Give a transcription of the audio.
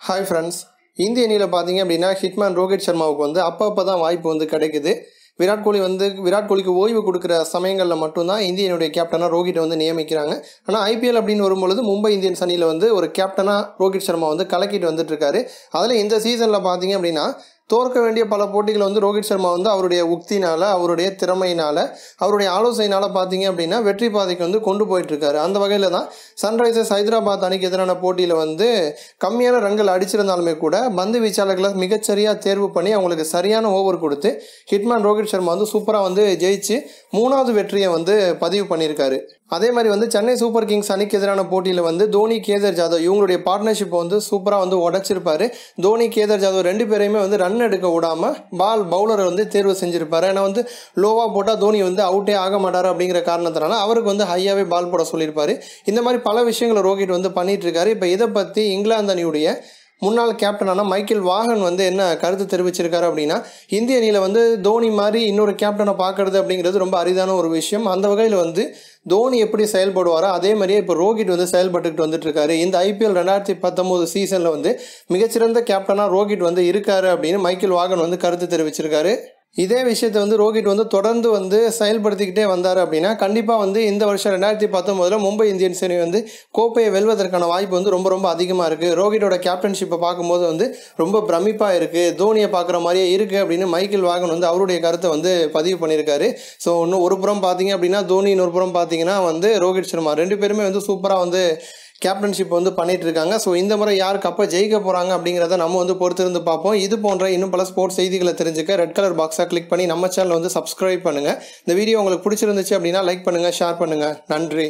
Hi friends இந்திய அணியில் பார்த்தீங்க அப்படின்னா ஹிட்மேன் ரோஹித் சர்மாவுக்கு வந்து அப்பப்போ தான் வாய்ப்பு வந்து கிடைக்குது. விராட் கோலி வந்து விராட் கோலிக்கு ஓய்வு கொடுக்குற சமயங்களில் மட்டும்தான் இந்தியனுடைய கேப்டனாக ரோஹித்தை வந்து நியமிக்கிறாங்க. ஆனால் ஐபிஎல் அப்படின்னு வரும்பொழுது மும்பை இந்தியன்ஸ் அணியில் வந்து ஒரு கேப்டனாக ரோஹித் சர்மா வந்து கலக்கிட்டு வந்துட்டுருக்காரு அதில் இந்த சீசனில் பார்த்தீங்க அப்படின்னா தோற்க வேண்டிய பல போட்டிகள் வந்து ரோஹித் சர்மா வந்து அவருடைய உக்தினால் அவருடைய திறமையினால் அவருடைய ஆலோசனையினால் பார்த்தீங்க அப்படின்னா வெற்றி பாதைக்கு வந்து கொண்டு போயிட்டுருக்காரு. அந்த வகையில் தான் சன்ரைசர்ஸ் ஹைதராபாத் அணிக்கு எதிரான போட்டியில் வந்து கம்மியான ரன்கள் அடிச்சிருந்தாலுமே கூட பந்து வீச்சாளர்களை மிகச்சரியாக தேர்வு பண்ணி அவங்களுக்கு சரியான ஓவர் கொடுத்து ஹிட்மேன் ரோஹித் சர்மா வந்து சூப்பராக வந்து ஜெயிச்சு மூணாவது வெற்றியை வந்து பதிவு பண்ணியிருக்காரு. அதே மாதிரி வந்து சென்னை சூப்பர் கிங்ஸ் அணிக்கு எதிரான போட்டியில் வந்து தோனி கேதர் ஜாதவ் இவங்களுடைய பார்ட்னர்ஷிப்பை வந்து சூப்பராக வந்து உடச்சிருப்பாரு. தோனி கேதர் ஜாதவ் ரெண்டு பேரையுமே வந்து ரன் எடுக்க விடாமல் பால் பவுலரை வந்து தேர்வு செஞ்சுருப்பார். ஏன்னா வந்து லோவாக போட்டால் தோனி வந்து அவுட்டே ஆக மாட்டார் அப்படிங்கிற காரணத்தினால அவருக்கு வந்து ஹையாகவே பால் போட சொல்லியிருப்பார். இந்த மாதிரி பல விஷயங்களை ரோஹித் வந்து பண்ணிகிட்ருக்காரு இப்போ இதை பற்றி இங்கிலாந்து அணியுடைய முன்னாள் கேப்டனான மைக்கேல் வாகன் வந்து என்ன கருத்து தெரிவிச்சிருக்காரு அப்படின்னா இந்திய அணியில் வந்து தோனி மாதிரி இன்னொரு கேப்டனை பார்க்கறது அப்படிங்கிறது ரொம்ப அரிதான ஒரு விஷயம். அந்த வகையில் வந்து தோனி எப்படி செயல்படுவாரோ அதே மாதிரியே இப்போ ரோஹித் வந்து செயல்பட்டுக்கிட்டு வந்துட்டு இருக்காரு இந்த ஐபிஎல் ரெண்டாயிரத்தி பத்தொம்போது சீசனில் வந்து மிகச்சிறந்த கேப்டனாக ரோஹித் வந்து இருக்காரு அப்படின்னு மைக்கேல் வாகன் வந்து கருத்து தெரிவிச்சிருக்காரு. இதே விஷயத்தை வந்து ரோஹித் வந்து தொடர்ந்து வந்து செயல்படுத்திக்கிட்டே வந்தார் அப்படின்னா கண்டிப்பாக வந்து இந்த வருஷம் ரெண்டாயிரத்தி பத்தொம்போதில் மும்பை இந்தியன்ஸ் அணி வந்து கோப்பையை வெல்வதற்கான வாய்ப்பு வந்து ரொம்ப ரொம்ப அதிகமாக இருக்குது ரோஹிட்டோட கேப்டன்ஷிப்பை பார்க்கும்போது வந்து ரொம்ப பிரமிப்பாக இருக்குது தோனியை பார்க்குற மாதிரியே இருக்குது அப்படின்னு மைக்கேல் வாகன் வந்து அவருடைய கருத்தை வந்து பதிவு பண்ணியிருக்காரு. ஸோ இன்னும் ஒரு புறம் பார்த்தீங்க அப்படின்னா தோனி இன்னொரு புறம் பார்த்தீங்கன்னா வந்து ரோஹித் சர்மா. ரெண்டு பேருமே வந்து சூப்பராக வந்து கேப்டன்ஷிப் வந்து பண்ணிட்டு இருக்காங்க ஸோ இந்த முறை யார் கப்பை ஜெயிக்க போகிறாங்க அப்படிங்கிறத நம்ம வந்து பொறுத்திருந்து பார்ப்போம். இது போன்ற இன்னும் பல ஸ்போர்ட்ஸ் செய்திகளை தெரிஞ்சுக்க ரெட் கலர் பாக்ஸாக கிளிக் பண்ணி நம்ம சேனல் வந்து சப்ஸ்கிரைப் பண்ணுங்கள் இந்த வீடியோ உங்களுக்கு பிடிச்சிருந்துச்சு அப்படின்னா லைக் பண்ணுங்கள் ஷேர் பண்ணுங்கள் நன்றி.